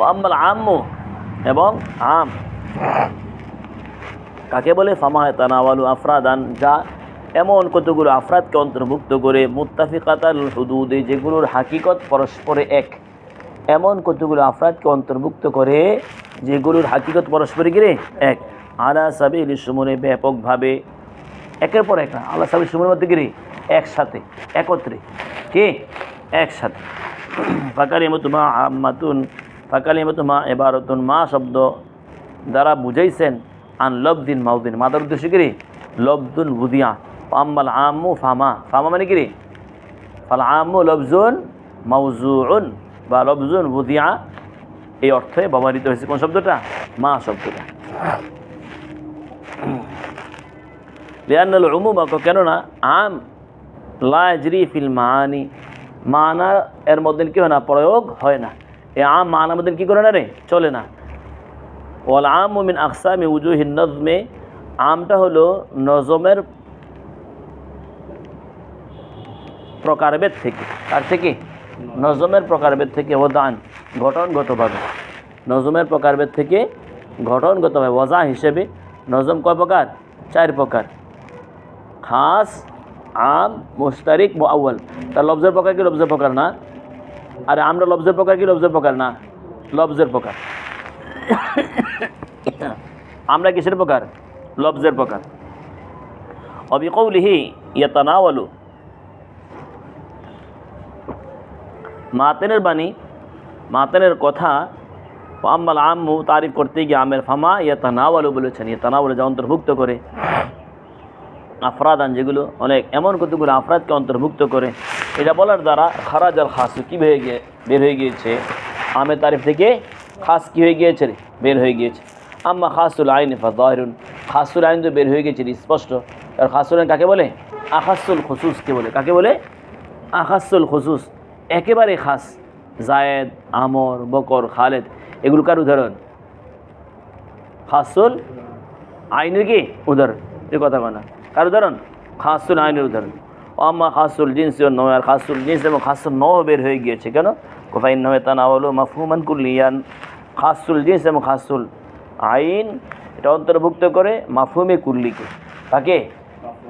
আম্মাল আম্মু এবং আম কাকে বলে? ফামায় তানাওয়ালু আফরাদান, যা এমন কতগুলো আফরাদকে অন্তর্ভুক্ত করে, মুত্তাফিকাতাল হুদুদে, যেগুলোর হাকিকত পরস্পরে এক। এমন কতগুলো আফরাদকে অন্তর্ভুক্ত করে, যেগুলোর হাকিকত পরস্পরে গিরে এক। আলা সাবিল সুমনে, ব্যাপকভাবে একের পর এক না আল্লাহ সাবিল সুমনের মধ্যে গিরে একসাথে, একত্রে। কে? একসাথে। ফাকালি মতুমা আম্মাতুন ফাকালি মতুমা এবারতুন মা শব্দ দ্বারা বুঝাইছেন আন লবদিন মাউদিন। মাদার উদ্দেশ্য কিরে লবদুন বুদিয়া। আম্মাল আমু ফামা। ফামা মানে কিরে ফাল আমু লবজুন মাউজুন বা লবজুন বুদিয়া। এই অর্থে ব্যবহৃত হয়েছে কোন শব্দটা? মা শব্দটা। লিয়ান্নাল উমুমা কেননা আম লাজরি ফিল মানি মানা এর মধ্যে কি হয় না? প্রয়োগ হয় না। এ আম মান মধ্যে কী করে না রে? চলে না। ওয়াল আম মিন আকসামি উজুহিন নজমে। আমটা হলো নজমের প্রকারভেদ থেকে। তার থেকে নজমের প্রকারভেদ থেকে ওদান, গঠনগতভাবে। নজমের প্রকারভেদ থেকে গঠনগতভাবে ওজা হিসেবে। নজম কয় প্রকার? চার প্রকার। খাস, আম মুস্তারিক মোয়াল তার লফজের প্রকার কি লফজের প্রকার না? আর আমরা লফজের প্রকার কি লফজের প্রকার না? লফজের প্রকার। আমরা কিসের প্রকার? লফজের প্রকার। অবিকৌলিহি ইয়াতানাওয়ালু। মাতেনের বাণী, মাতেনের কথা আম্মাল আম্মু তারিফ করতে গিয়ে আমের ফামা ইয়াতানাওয়ালু বলেছেন। ইয়াতানাওয়ালু যা অন্তর্ভুক্ত করে। আফরাদান যেগুলো অনেক, এমন কতগুলো আফরাদকে অন্তর্ভুক্ত করে। এটা বলার দ্বারা খারাজ আল খাসু কী হয়ে গিয়ে বের হয়ে গিয়েছে? আমের তারিফ থেকে খাস কী হয়ে গিয়েছে বের হয়ে গিয়েছে। আম্মা খাসুল আইন ফাজুন খাসুল আইন তো বের হয়ে রে, স্পষ্ট। আর খাসুল আইন কাকে বলে? আখাসুল খসুসকে বলে। কাকে বলে? আখাসুল খসুস। একেবারে খাস। জায়েদ আমর বকর খালেদ এগুলো কার উদাহরণ? খাসুল আইনের কি? উদাহরণ। এই কথা না। কার উদাহরণ? খাসুল আইনের উদাহরণ। আম্মা খাসুল জিন্স ও নয় আর খাসুল জিন্স এবং খাসুল নও বের হয়ে গিয়েছে কেন? কোফাইন নয় তানা হলো মাফহুমান কুল্লিয়ান। খাসুল জিন্স এবং খাসুল আইন এটা অন্তর্ভুক্ত করে মাফুমে কুল্লিকে। তাকে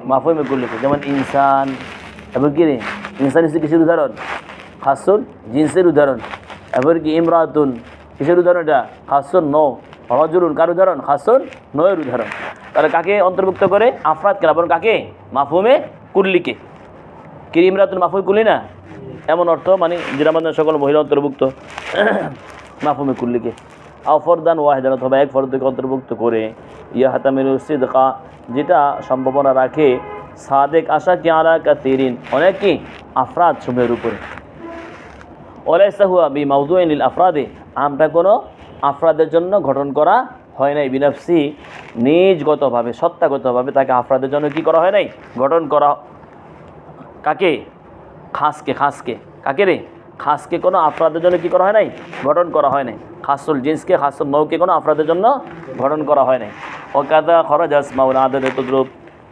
মাফহুমে। কুল্লিকে। যেমন ইনসান এবং কি রে? ইনসান হিসেবে কিসের উদাহরণ? খাসুল জিন্সের উদাহরণ। এবার কি ইমরাতুন কিসের উদাহরণ এটা? খাসুন ন হজরুন কার উদাহরণ? খাসুন নয়ের উদাহরণ। তাহলে কাকে অন্তর্ভুক্ত করে? আফরাত কেন কাকে? মাফুমে কুল্লিকে। কি ইমরাতুন মাফুমে কুল্লি না? এমন অর্থ মানে আমাদের সকল মহিলা অন্তর্ভুক্ত। মাফহুমে কুল্লিকে। আও ফরদান ওয়াহেদান অথবা এক ফরদকে অন্তর্ভুক্ত করে। ইয়া হাতামির সিদকা, যেটা সম্ভাবনা রাখে, সাদেক আশা কি আলা কাতিরিন অনেক কি? আফরাদ সমূহের উপরে। ওলাইসা হুয়া বি মাউদুইনিল আফরাদে আমটা কোনো আফরাদের জন্য গঠন করা হয় নাই। বিনাফসি, নিজগতভাবে, সত্তাগতভাবে তাকে আফরাদের জন্য কি করা হয় নাই? গঠন করা কাকে? খাসকে খাসকে। কাকে রে? খাসকে কোনো আফরাদের জন্য কি করা হয় নাই? গঠন করা হয় নাই। খাসুল জিন্সকে, খাসুল নৌকে কোনো আফরাদের জন্য গঠন করা হয় নাই। ও কাদা খরচ আসমাউল আদত তদ্রুপ।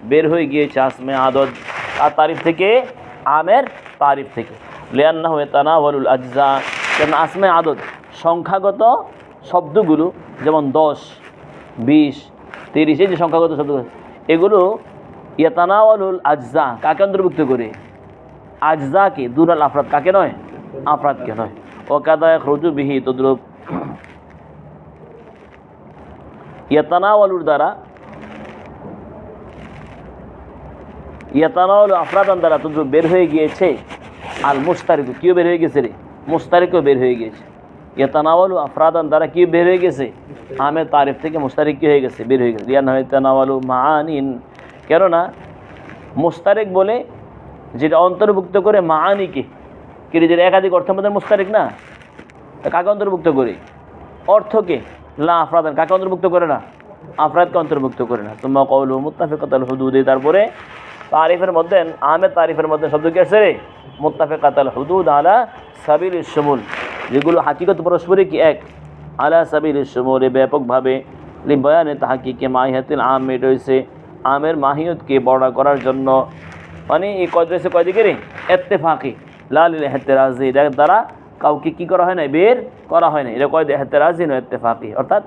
বের হয়ে গিয়েছে আসমে আদত আর তারিফ থেকে, আমের তারিফ থেকে। লিয়ান্না হয়ে তানাওয়ালুল আজজা। যেমন আসমে আদত সংখ্যাগত শব্দগুলো, যেমন দশ, বিশ, তিরিশ, এই যে সংখ্যাগত শব্দ এগুলো ইয়াতানাওয়ালুল আজজা, কাকে অন্তর্ভুক্ত করে? আজজাকে দুরাল আফরাদ কাকে নয়? আফরাদকে নয়। ও কাদায় রজু বিহি তদ্রুপ ইয়াতানাওয়ালুর দ্বারা, ইয়াতানাওয়ালু আফরাদান দ্বারা তদ্রুপ বের হয়ে গিয়েছে। আল মুস্তারিকু কেউ বের হয়ে গেছে রে? মুস্তারিকও বের হয়ে গিয়েছে। ইয়াতানাওয়ালু আফরাদান দ্বারা কি বের হয়ে গেছে? আমের তারিফ থেকে মুস্তারিক কি হয়ে গেছে? বের হয়ে গেছে। রিয়ান হয় তানাওয়ালু মানিন কেননা মুস্তারিক বলে যেটা অন্তর্ভুক্ত করে মানিকে কিন্তু যেটা একাধিক অর্থের মধ্যে মুস্তারিক না? কাকে অন্তর্ভুক্ত করে? অর্থকে। লা আফরাদান কাকে অন্তর্ভুক্ত করে না? আফরাদকে অন্তর্ভুক্ত করে না। তোমা কৌল মুত্তাফিকাতাল হুদুদে তারপরে তারিফের মধ্যে আমের তারিফের মধ্যে শব্দ কি আছে রে? মুত্তাফিকাতাল হুদুদ আলা সাবির ইসমুল যেগুলো হাকিকত পরস্পরে কি এক? আলা সাবিল ইসমুলে ব্যাপকভাবে। বয়ানে তাহাকিকে মাহিয়াতিল আম রয়েছে। আমের মাহিয়তকে বড়া করার জন্য। মানে এই রয়েছে কয়দিকে রে এত্তেফাকি লাল হেতেরাজি এটার দ্বারা কাউকে কী করা হয় নাই? বের করা হয় নাই। এটা কয়েদ এহতেরাজি নয় এত্তেফাকি অর্থাৎ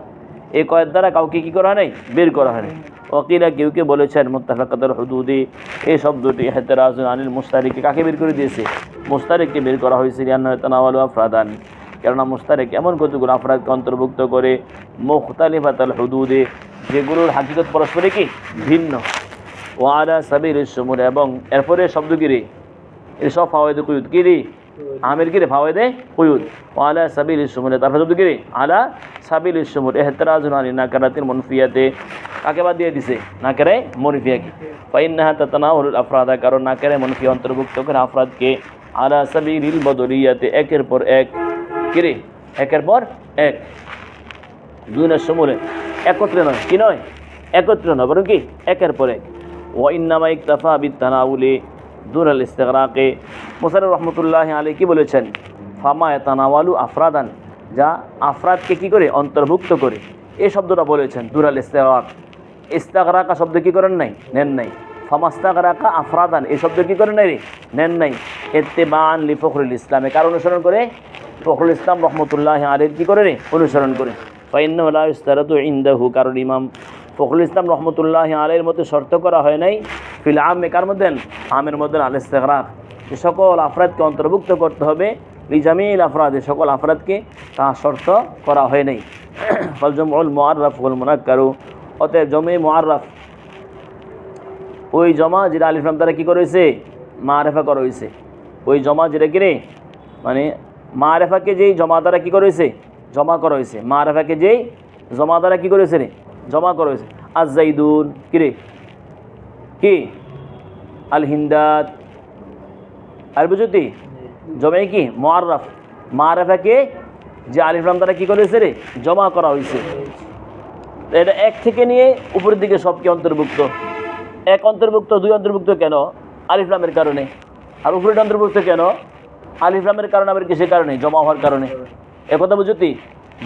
এই কয়েদ দ্বারা কাউকে কী করা হয় নাই? বের করা হয় নাই। ওকিরা কেউ কেউ বলেছেন মুত্তাফাকাতের হুদুদি, এই শব্দটি এহতেরাজ আনিল মুস্তারিককে কাকে বের করে দিয়েছে? মুস্তারিককে বের করা হয়েছে। রিয়ান্ন তানাওয়াল আফরাদান। কেননা মুস্তারিক এমন কতগুলো আফরাদকে অন্তর্ভুক্ত করে মুখতালিফাতাল হুদুদে, যেগুলোর হাকিকত পরস্পরে কি? ভিন্ন। ওয়ালা সাবির সমুর, এবং এরপরে শব্দ কিরে এসব ফাওয়াইদে কুয়ুদ। কিরি আমের কিরে ফাওয়াইদে কুয়ুদ। ওয়ালা সাবিল সমুরে, তারপর শব্দ কিরে আলা সাবিল সমুর, এহতরাজুন আলী নাকারাতির মনফিয়াতে। কাকে বাদ দিয়ে দিছে? নাকারে মনফিয়াকে। ফাইন্নাহা তাতানাউল আফরাদা, কারণ নাকারে মনফিয়া অন্তর্ভুক্ত করে আফরাদকে আলা সাবিল বদরিয়াতে, একের পর এক কিরে? একের পর এক। দুইনের সমূলে একত্রে নয়। কি নয়? একত্রে নয়, বরং কি? একের পর এক। ওয়াইন্নামা ইকতাফা বিত্তানাউলে দুর আল ইস্তেকরাকে মোসার রহমতুল্লাহ আলী কি বলেছেন? ফামা তানাওয়ালু আফরাদান। যা আফরাদকে কি করে? অন্তর্ভুক্ত করে। এই শব্দটা বলেছেন দুর আল ইস্তেকরাক ইস্তাগরাকা শব্দ কি করেন নাই? নেন নাই। ফামাস্তাগরাকা আফরাদান। এই শব্দ কি করেন নাই রে? নেন নাই। এত্তেবান লি ফখরুল ইসলামে। কার অনুসরণ করে? ফখরুল ইসলাম রহমতুল্লাহ আলীর কি করে রে? অনুসরণ করে। ফাইন্লা ইস্তারাতু ইন্দাহু, কারণ ইমাম ফখরুল ইসলাম রহমতুল্লাহ আলীর মধ্যে শর্ত করা হয় নাই। ফিল আমে, কার মধ্যে? আমের মধ্যে, আল ইস্তেগরাক যে সকল আফরাদকে অন্তর্ভুক্ত করতে হবে লিজামিল আফরাদে সকল আফরাদকে তা শর্ত করা হয় নাই। ফলজমউল মোয়াররফ উল মুনাক্কারু। অতএব জমে মোয়াররফ ওই জমা যেটা আলিফলাম তারা কী করেছে মারেফা করা হয়েছে। ওই জমা যেটা কিরে মানে মারেফাকে যেই জমা দ্বারা কী করেছে জমা করা হয়েছে। মারেফাকে যেই জমা দ্বারা কী করেছে রে? জমা করা হয়েছে। জাইদুন কিরে কি? আল হিন্দাত আর বুঝতি জমে কি? মোয়াররফ মারেফাকে যে আলিফলাম দ্বারা কী করেছে রে? জমা করা হয়েছে। এটা এক থেকে নিয়ে উপরের দিকে সব কি অন্তর্ভুক্ত? এক অন্তর্ভুক্ত, দুই অন্তর্ভুক্ত কেন? আলিফলামের কারণে। আর উপরের অন্তর্ভুক্ত কেন? আলিফলামের কারণে, আবার কিসের কারণে? জমা হওয়ার কারণে। একথা বুঝতি?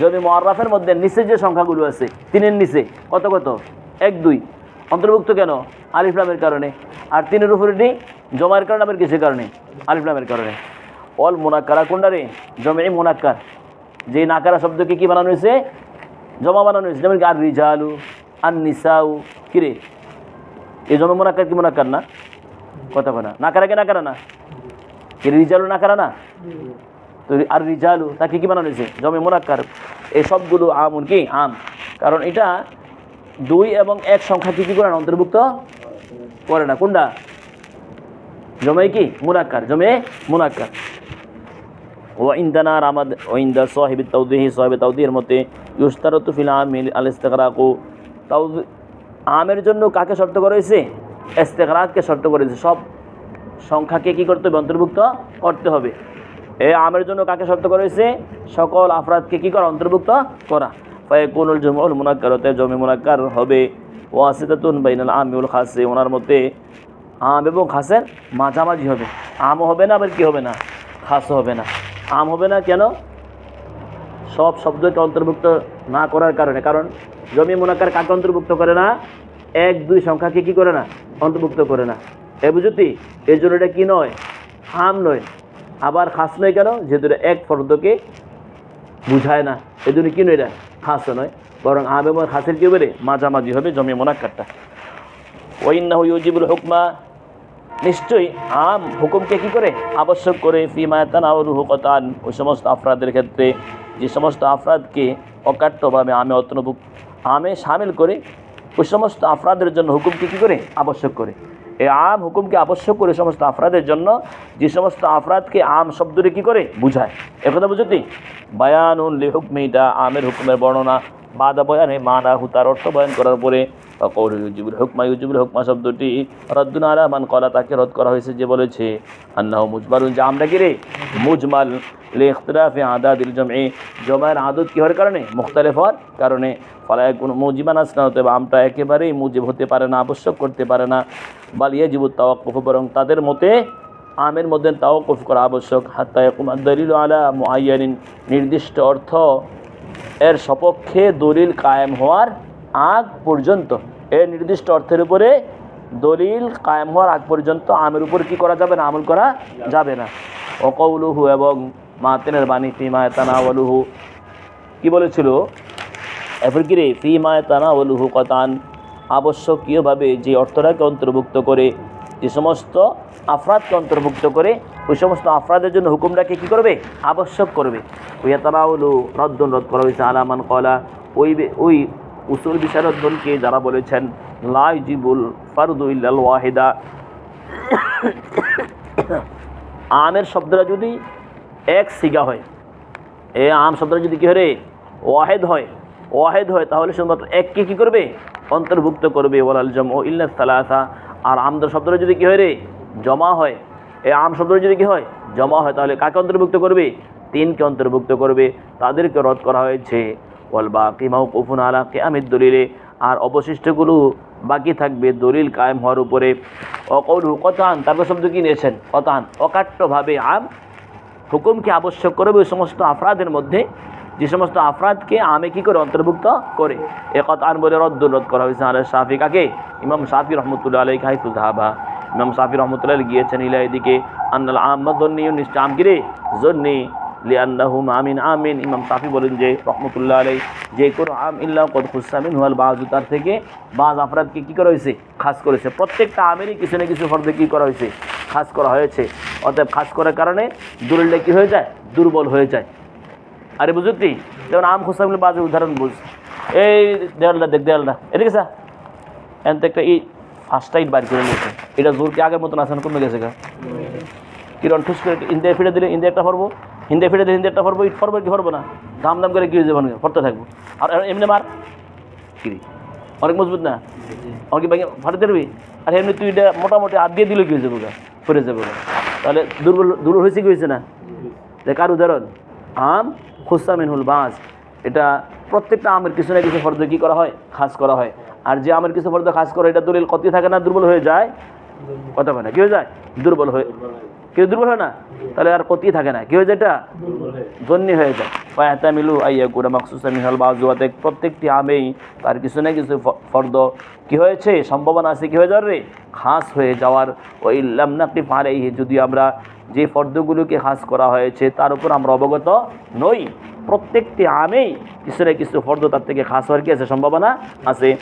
যদি মহারাফের মধ্যে নিচে যে সংখ্যাগুলো আছে, তিনের নিচে, কত কত? এক, দুই। অন্তর্ভুক্ত কেন? আলিফলামের কারণে। আর তিনের উপরেটি জমার কারণে, আবার কিসের কারণে? আলিফলামের কারণে। অল মোনাক্কারা কোনটা রে জমে মোনাক্কার। যে নাকারা শব্দকে কি বানানো হয়েছে? জমা বানানো হয়েছে। যেমন আর রিজালু আর নিসাউ কিরে? এই জমা মোনাক্কার কি মোনাক্কার না? কথা কথা নাকারা কে নাকারা না? রিজালু নাকারা না? তো আর রিজালু, তাকে কি বানানো হয়েছে? জমে মোনাক্কার। এই সবগুলো আমুন কি? আম। কারণ এটা দুই এবং এক সংখ্যা কি কি করে না? অন্তর্ভুক্ত করে না। কোনটা? জমে কি? মুনাক্কার। জমে মুনাক্কার। ওয়াইন্দানার আমাদ ওয়াইন্দা সাহেব তাউদিহি সাহেব তাউদির মতে ইউস্তারতু ফিল আমিল আল ইস্তেকরাকু তাউদ আমের জন্য কাকে শর্ত করেছে ইস্তেকরাককে শর্ত করেছে সব সংখ্যাকে কি করতে হবে? অন্তর্ভুক্ত করতে হবে। এ আমের জন্য কাকে শর্ত করা হয়েছে? সকল আফরাদকে কি করা? অন্তর্ভুক্ত করা। ফায়ে কোনুল জমুল মুনাক্কারতে জমি মুনাক্কার হবে। ওয়াসিতাতুন বাইনাল আমিউল খাসে ওনার মতে আম এবং খাসের মাঝামাঝি হবে। আমও হবে না, আবার কি হবে না? খাসও হবে না। আম হবে না কেন? সব শব্দকে অন্তর্ভুক্ত না করার কারণে। কারণ জমি মোনাকার কাকে অন্তর্ভুক্ত করে না? এক, দুই সংখ্যাকে কি করে না? অন্তর্ভুক্ত করে না। এ বুঝতি, এই জন্য এটা কি নয়? হাম নয়। আবার খাস নয় কেন? যেহেতু এটা এক ফর্দকে বুঝায় না। এই জন্য কি নয় এটা? খাসও নয়। বরং আম এবং খাসের কি হবে মাঝামাঝি হবে জমি মোনাক্কারটা। ওইন্না ইউজিবুল হুকমা। নিশ্চয়ই আম হুকুমকে কি করে? আবশ্যক করে ফিমায়াতান আউরুহু কতান ওই সমস্ত আফরাদের ক্ষেত্রে যে সমস্ত আফরাদকে অকাট্যভাবে আমে অন্তর্ভুক্ত আমে সামিল করে ওই সমস্ত আফরাদের জন্য হুকুমকে কী করে? আবশ্যক করে। এই আম হুকুমকে আবশ্যক করে সমস্ত আফরাদের জন্য যে সমস্ত আফরাদকে আম শব্দটি কী করে? বুঝায়। একথা বুঝতি বায়ানুন লি হুকমিটা আমের হুকুমের বর্ণনা। বাদা বয়ানে মানা হুতার অর্থ বয়ান করার পরে কৌর ইউজিবুল হুকমা ইউজিবুল হুকমা শব্দটি রদ্দুন আলা মান কলা তাকে রদ করা হয়েছে যে বলেছে, আন্নাহ মুজমালুন, যে আমরা কি রে? মুজমাল লে ইখতলাফে আদাদিল জমে জমায়ের আদত কি হওয়ার কারণে? মুখতালিফ হওয়ার কারণে। ফলায় কোনো মুজিবান আসনা হতে বা আমটা একেবারেই মুজিব হতে পারে না, আবশ্যক করতে পারে না। বালিয়া জীবুত তাওয়াক্কুফ, বরং তাদের মতে আমের মধ্যে তাওয়াক্কুফ করা আবশ্যক। হাত্তা ইয়াকুমা দলিল আলা মুআয়্যানিন নির্দিষ্ট অর্থ এর সপক্ষে দলিল কায়েম হওয়ার আগ পর্যন্ত এর নির্দিষ্ট অর্থের উপরে দলিল কায়েম হওয়ার আগ পর্যন্ত আমের উপর কি করা যাবে না, আমল করা যাবে না। অকৌলুহু এবং মাতেনের বাণী ফিমা তানাওয়ালুহু কি বলেছিল? এরপর কি রে ফিমা তানাওয়ালুহু কতান। আবশ্যকীয়ভাবে যে অর্থটাকে অন্তর্ভুক্ত করে যে সমস্ত আফরাদকে অন্তর্ভুক্ত করে ওই সমস্ত আফরাদের জন্য হুকুমটাকে কী করবে? আবশ্যক করবে। ওই তারাউলু রদ্দন, রদ করা হয়েছে আলামান কলা ওই ওই উসুল বিশারদ্দনকে যারা বলেছেন লাই জিবুল ফারুদু ইল্লাল ওয়াহিদা। আমের শব্দটা যদি এক সিগা হয়, এ আম শব্দটা যদি কী হয় রে? ওয়াহেদ হয়। ওয়াহেদ হয়, তাহলে শুধুমাত্র এককে কী করবে? অন্তর্ভুক্ত করবে। ওয়ালাল জম ও ইল্লা সালাসা। আর আমদার শব্দটা যদি কী হয় রে? জমা হয়। এই আম শব্দটা যদি কী হয়? জমা হয়। তাহলে কাকে অন্তর্ভুক্ত করবে? তিনকে অন্তর্ভুক্ত করবে। তাদেরকে রদ করা হয়েছে। ওয়াল বাকি মাউকুফুন আলা কিয়ামিদ দলিলে। আর অবশিষ্টগুলো বাকি থাকবে দলিল কায়েম হওয়ার উপরে। অকৌলু কতান, তারপর শব্দ কি নিয়েছেন? কতান। অকাট্যভাবে আম হুকুমকে আবশ্যক করবে ওই সমস্ত আফরাদের মধ্যে। যে সমস্ত আফরাদকে আমে কি করে অন্তর্ভুক্ত করে? এ কতান বলে রদ্দ রদ করা হয়েছে আলে শাফি কাকে? ইমাম শাফি রহমতুল্লাহ আলাই খাইতুল ধাবা ইমাম শাফি রহমতুল্লাহ গিয়েছেন ইলা এদিকে, আন্নাল আহমদ নিশ্চয় আম কিরে? জন্নি লিয়ান্নাহুম আমিন আমিন। ইমাম সাফি বলেন যে, রহমতুল্লাহ আলাই যে কোনো আম ইল্লা কদ খুসামিন হুয়াল বাজু, তার থেকে বাজ আফরাদকে কী করা হয়েছে? খাস করেছে। প্রত্যেকটা আমেরই কিছু না কিছু ফর্দে কী করা হয়েছে? খাস করা হয়েছে। অতএব খাস করার কারণে দলিলটা কী হয়ে যায়? দুর্বল হয়ে যায়। আরে বুঝলি যেমন আম খুসামিল বাজের উদাহরণ বুঝ। এই দেয়ালটা দেখ, দেয়ালটা। এদিকে স্যার এনতে একটা ই ফার্স্ট টাইট বার করে নিয়েছে। এটা জোর কি আগের মতন আসান কমে গেছে গা। কিরণ ঠুস করে ইন্ডিয়া ফিরে দিলে ইন্ডিয়া একটা পড়ব হিন্দে ফিরে দিলে হিন্দি একটা পড়ব ইট পড়ব কি পড়ব না? দাম দাম করে কি হয়ে যাবে পড়তে থাকব। আর এমনি মার। কিরি অনেক মজবুত না? অনেক ভেঙে ফাটে দিবি আর এমনি তুই এটা মোটামুটি হাত দিয়ে দিলে কি হয়ে যাব গা ফিরে যাব গা। তাহলে দুর্বল দুর্বল হয়েছে কি হয়েছে না? যে কার উদাহরণ। আম খুসামিনহুল বাঁশ। এটা প্রত্যেকটা আমের কিছু না কিছু ফর্দ কী করা হয়? খাস করা হয়। আর যে আমের কিছু ফর্দ খাস করে, এটা দলিল কতি থাকে না? দুর্বল হয়ে যায়? কথা হয় না। কী হয়ে যায়? দুর্বল হয়ে কেউ দুর্বল হয় না? তাহলে আর কতি থাকে না? কী হয়ে যায় এটা? জন্যি হয়ে যায়। পায়াতা মিলু আইয়া গুড়া মাকসুসা মিহাল বাজুয়াতে প্রত্যেকটি আমেই তার কিছু না কিছু ফর্দ কি হয়েছে? সম্ভাবনা আছে কি হয়ে যাওয়ার রে? খাস হয়ে যাওয়ার। ওই লামনাকি পারে যদি আমরা যে ফর্দগুলোকে খাস করা হয়েছে, তার উপর আমরা অবগত নই। প্রত্যেকটি আমেই কিছু না কিছু ফর্দ তার থেকে খাস হওয়ার কি আছে? সম্ভাবনা আছে।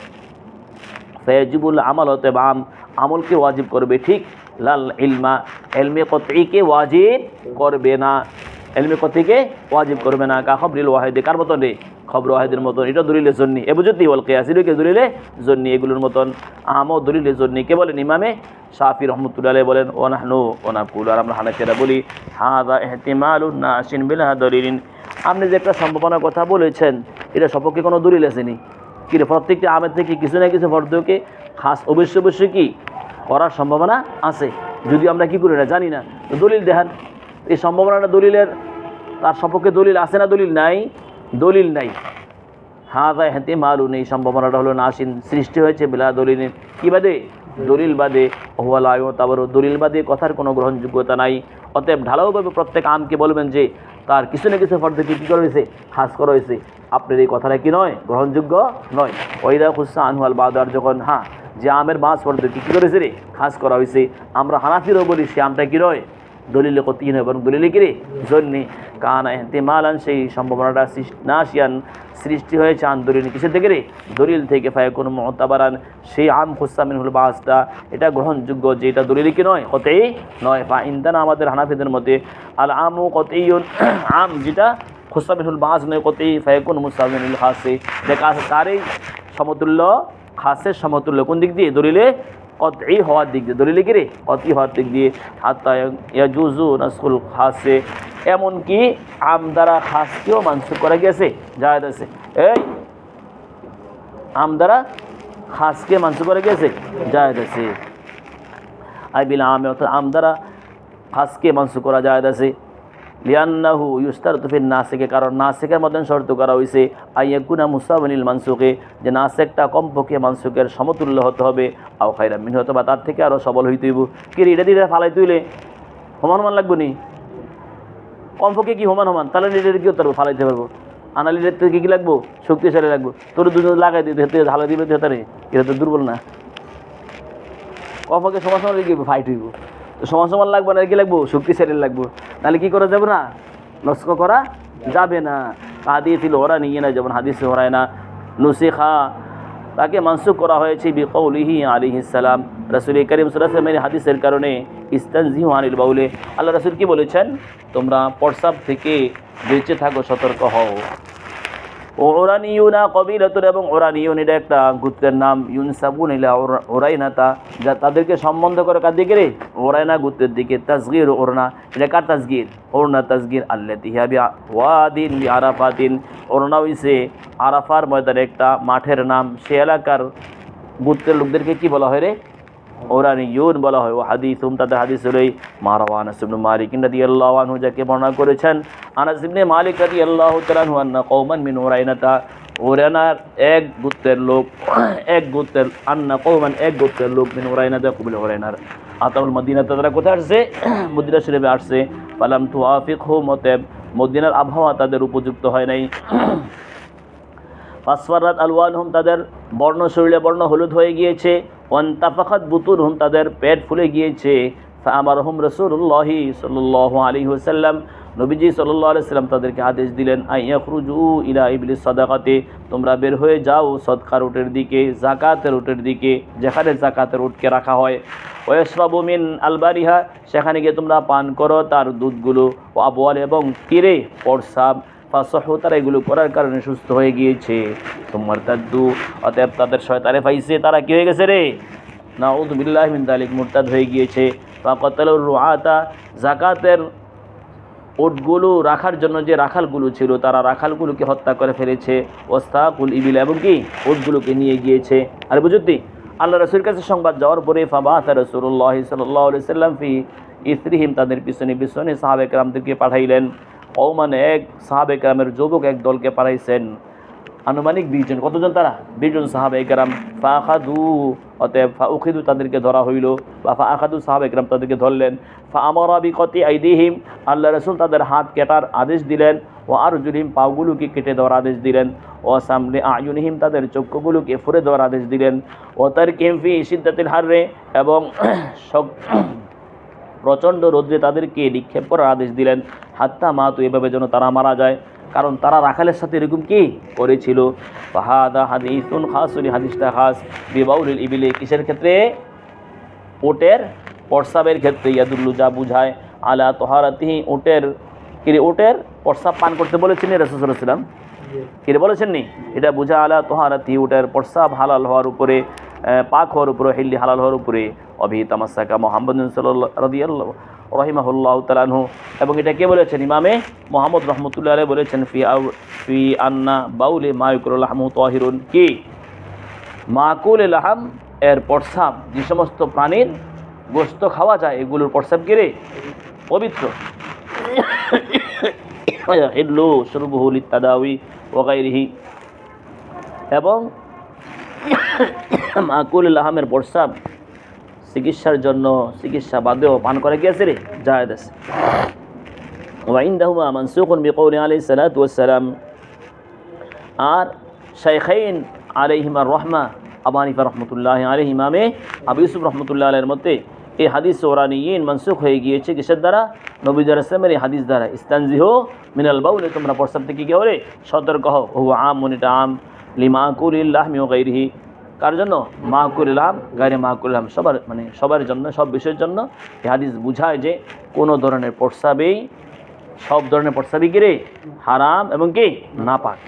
ফেজিবুল আমল হতে বাম আমলকে ওয়াজিব করবে ঠিক। লাল ইলমা, এলমে কতইকে ওয়াজিব করবে না। এলমে কতিকে ওয়াজিব করবে না? কা খবরিল ওয়াহিদে, কার মতন রে? খবর ওয়াহিদের মতন, এটা দলিলের জন্যি এ বুঝতি বল কেয়াসির কে দলিলে জন্যি এগুলোর মতন। আমও দলিলের জন্যি কে বলেন ইমামে? শাফি রহমতুল্লাহ বলেন, ও নাহনু, ও নাকুল। আর আমরা হানাফিরা বলি হাদা ইহতিমালুন নাসিন বিলা দলিলিন। আপনি যে একটা সম্ভাবনার কথা বলেছেন, এটা সপক্ষে কোনো দলিল আসেনি। কিন্তু প্রত্যেকটি আমের থেকে কিছু না কিছু ফর্দকে খাস অবশ্যই অবশ্যই কি করার সম্ভাবনা আছে। যদি আমরা কি করি না, জানি না। দলিল দেখান। এই সম্ভাবনাটা দলিলের, তার সপক্ষে দলিল আছে না দলিল নাই? দলিল নাই। হ্যাঁ তাই হেঁতে মালুন এই সম্ভাবনাটা হলো নাসিন সৃষ্টি হয়েছে বেলা দলিলের কী বাদে? দলিল বাদে ওয়ালায় তারপর দলিল বাদে কথার কোনো গ্রহণযোগ্যতা নাই। অতএব ঢালাওভাবে প্রত্যেক আমকে বলবেন যে, তার কিছু না কিছু ফর্দকে কী করা হয়েছে? খাস করা হয়েছে। আপনার এই কথাটা কি নয়? গ্রহণযোগ্য নয়। ওইদা খুসা আনহাল বাদার যখন হ্যাঁ যে আমের বাঁশ ফর্দকে কী করেছে রে? খাস করা হয়েছে। আমরা হানাফিরও বলি, সে আমটা কী নয়? দলিলে কত বরং দলিলে কিরে জন্যে কানা এহতেমালান সেই সম্ভাবনাটা সৃষ্টি নাশিয়ান সৃষ্টি হয়েছে আন দলিল কিসের থেকে রে? দলিল থেকে ফায় কোনো মহতাবারান সেই আম খুসামিন হল বাসটা এটা গ্রহণযোগ্য যে এটা দলিলে কি নয়? কতেই নয়। বা ইন্দানা আমাদের হানাফিদের মধ্যে আল আমু কতেই আম যেটা খুসামিনুল বাস নয়, কতেই ফায়কুন মুসামিনুল খাসে। দেখা তারই সমতুল্য, খাসের সমতুল্য কোন দিক দিয়ে? দলিলে কতই হওয়ার দিক দিয়ে, দলিলে কি রে? কতই হওয়ার দিক দিয়ে, হাত্তা ইয়াজুজু নাসকুল খাসে। এমনকি আম দ্বারা খাসকেও মানসুখ করা গেছে জায়দ আছে। এই, আম দ্বারা খাসকে মানসুখ করা গেছে জায়দ আছে। আই বিল আমে অর্থাৎ আম খাসকে মানসুখ করা জায়দ আছে। লিয়ান্নাহু ইউস্তার তুফির নাসেকে কারণ নাসেকের মতন শর্ত করা হয়েছে আইয়াকুনা মুসাবনিল মানসুকে যে নাসেকটা কমপক্ষে মানসুকের সমতুল্য হতে হবে আও খাইরা মিন হতো বা তার থেকে আরও সবল হইতে হইব। কি রে, এটা দিয়ে ফালাই তুইলে? সমান সমান লাগবো নি? কমপক্ষে কি সমান সমান তাহলে লিটার কি পারব ফালাইতে পারব। আনা লিটার থেকে কি লাগবো? শক্তিশালী লাগবো। তোর দুজন লাগাই দিতে হেতে ঢালাই দিবে হেতারে এটা তো দুর্বল না। কমপক্ষে সমান সমান ফাইট হইব? তো সমান সমান লাগবে না? কি লাগবো? শক্তিশালী লাগবো। তাহলে কি করা যাবে না? নস্ক করা যাবে না। হাদিসিল ওরা নিয়ে না যেমন হাদিস ওরায় না, নুসিখা। তাকে মানসুখ করা হয়েছে বিকৌলিহি আলী ইসালাম রসুল করিম সুরাসমের হাদিসের কারণে ইস্তানজি আনিল বাউলে। আল্লাহ রসুল কি বলেছেন? তোমরা পটসাপ থেকে বেঁচে থাকো, সতর্ক হও। ওরানিউনা কবিলাতুর এবং ওরানিউন, এটা একটা গোত্রের নাম, ইউনসাবুন ইলা ওরা- ওরাইনাতা, যা তাদেরকে সম্বন্ধ করে কার দিকে রে? ওরাইনা গোত্রের দিকে, তাজগির ওরনা, এটা কার তাজগির? ওরনা তাজগির আল্লাহ তিহাবি ওয়াদিন বি আরাফাতিন। ওরনা হইছে আরাফার ময়দানে একটা মাঠের নাম, সে এলাকার গোত্রের লোকদেরকে কি বলা হয় রে? ওরানিয়ুন বলা হয় ও হাদিসুম তাদের হাদিস হলোই মারওয়ান ইবনে মালিক রাদিয়াল্লাহু আনহু যাকে বর্ণনা করেছেন আনাস ইবনে মালিক রাদিয়াল্লাহু তাআলা আনহু আন্না কওমান মিন ওরাইনাতা ওরানার এক গোত্রের লোক এক গোত্রের আন্না কওমান এক গোত্রের লোক মিন ওরাইনাতা কবিল ওরাইনার আতাউল মদিনা তারা কোথায় আসছে মদিনা শরীফে আসছে ফালাম তুআফিকহু মতেব মদিনার আবহাওয়া তাদের উপযুক্ত হয় নাই ফাসফারাত আলওয়ানহুম তাদের বর্ণ শরীরে বর্ণ হলুদ হয়ে গিয়েছে ওয়ান্তাফাখাত বুতুরহুম, তাদের পেট ফুলে গিয়েছে। ফামারহুম রসুল্লাহি সাল্লাহ আলী ওসাল্লাম নবীজি সাল্লাহ আলাইসাল্লাম তাদেরকে আদেশ দিলেন, আইয়াখরুজু ইলা ইবলিস সদাকাতে, তোমরা বের হয়ে যাও সদকার উটের দিকে জাকাতের উটের দিকে, যেখানে জাকাতের উটকে রাখা হয়। ওয়েসরাবু মিন আলবারিহা, সেখানে গিয়ে তোমরা পান করো তার দুধগুলো। ও আবোয়াল এবং তীরে পরসাব ফাসহ, তারা এগুলো করার কারণে সুস্থ হয়ে গিয়েছে। তোমার তাদ্দু অতএব তাদের শয়তানে পাইছে তারা কি হয়ে গেছে রে? নাউদ বিল্লাহ মিন তালিক মুরতাদ হয়ে গিয়েছে। ফাকতালুর রুআতা জাকাতের ওটগুলো রাখার জন্য যে রাখালগুলো ছিল, তারা রাখালগুলোকে হত্যা করে ফেলেছে। ওস্তাকুল ইবিল, এবং কি? ওটগুলোকে নিয়ে গিয়েছে। আর বুঝতি আল্লাহ রসুল কাছে সংবাদ যাওয়ার পরে ফাবাত রসুল্লাহ সাল্লাহ সাল্লাম ফি ইসরিহিম, তাদের পিছনে পিছনে সাহাবেক রামদেরকে পাঠাইলেন। ওমান এক সাহাবেক রামের যুবক এক দলকে পাঠাইছেন আনুমানিক বিশজন কতজন তারা? বিশজন সাহাবে একরাম ফা আখাদু অতএব ফা উখিদু তাদেরকে ধরা হইল বা ফা আখাদু সাহাবে একরাম তাদেরকে ধরলেন। ফা আমার বিকতি আইদিহিম। আল্লাহ রসুল তাদের হাত কেটার আদেশ দিলেন ও আর জুলিম পাগুলোকে কেটে দেওয়ার আদেশ দিলেন। ও সামনে আয়ুনিহিম তাদের চক্ষুগুলোকে ফুরে দেওয়ার আদেশ দিলেন। ও তার কেমফি সিদ্ধাতিল হাররে এবং প্রচণ্ড রৌদ্রে তাদেরকে নিক্ষেপ করার আদেশ দিলেন। হাত্তা মা তো এভাবে যেন তারা মারা যায়। কারণ তারা রাখালের সাথে এরকম কি করেছিল? ফাহাদা হাদিসুন খাসুলি হাদিসটা বিবাউল ইবিলে কিসের ক্ষেত্রে? ওটের প্রস্রাবের ক্ষেত্রে ইয়াদুল্লু যা বুঝায়। আলা তোহারাতিহি ওটের কিরে ওটের প্রস্রাব পান করতে বলেছেন রসুলাম কিরে বলেছেন নি? এটা বুঝা আলা তোহারাতি ওটের প্রস্রাব হালাল হওয়ার উপরে। পাক হওয়ার উপরে, হিল্লি হালাল হওয়ার উপরে অভি তামাসাকা মোহাম্মদ রদিয়াল্লাহ রহিমাহুল্লাহ তালানহু এবং এটা কে বলেছেন? ইমামে মোহাম্মদ রহমতুল্লাহ আলাই বলেছেন, ফি আউ, ফি আন্না বাউলে মায়ুকুল আহমু তাহিরুন। কি? মাকুল লাহাম, এর প্রস্রাব, যে সমস্ত প্রাণীর গোস্ত খাওয়া যায়, এগুলোর প্রস্রাব কেড়ে পবিত্র। হিল্লু সরবহুল ইত্যাদাউি ওগাইরিহি এবং মাকুল লাহামের প্রস্রাব চিকিৎসার জন্য চিকিৎসা বাদেও পান করে গিয়েছে রে? জায়দ আছে। ওয়াইন্দাহুমা মানসুকুন বিকৌলি আলাইহিস সালাতু ওয়াস সালাম আর শাইখাইন আলাইহিমার রহমা আবু রহমতুল্লাহ আলহ ইমামে আবু ইউসুফ রহমতুল্লাহ আলের মতে এই হাদিস ওরানিয়িন মনসুখ হয়ে গিয়েছে কিসের দ্বারা? নবীজার আসলামের এই হাদিস দ্বারা। ইস্তানজিহ মিনাল বাউলে, তোমরা প্রস্তাব থেকে কী হলে সতর্ক হও। হু আম মনিটা আম। লিমাকুল ইল্লাহ মিও গাইরিহি। কার জন্য? মাহকুল ইলাম গাইরে মাহকুল ইলাম সবার মানে সবার জন্য, সব বিষয়ের জন্য হাদিস বুঝায় যে কোনো ধরনের প্রস্তাবেই, সব ধরনের প্রস্তাবই কিরে হারাম এবং কি? নাপাক।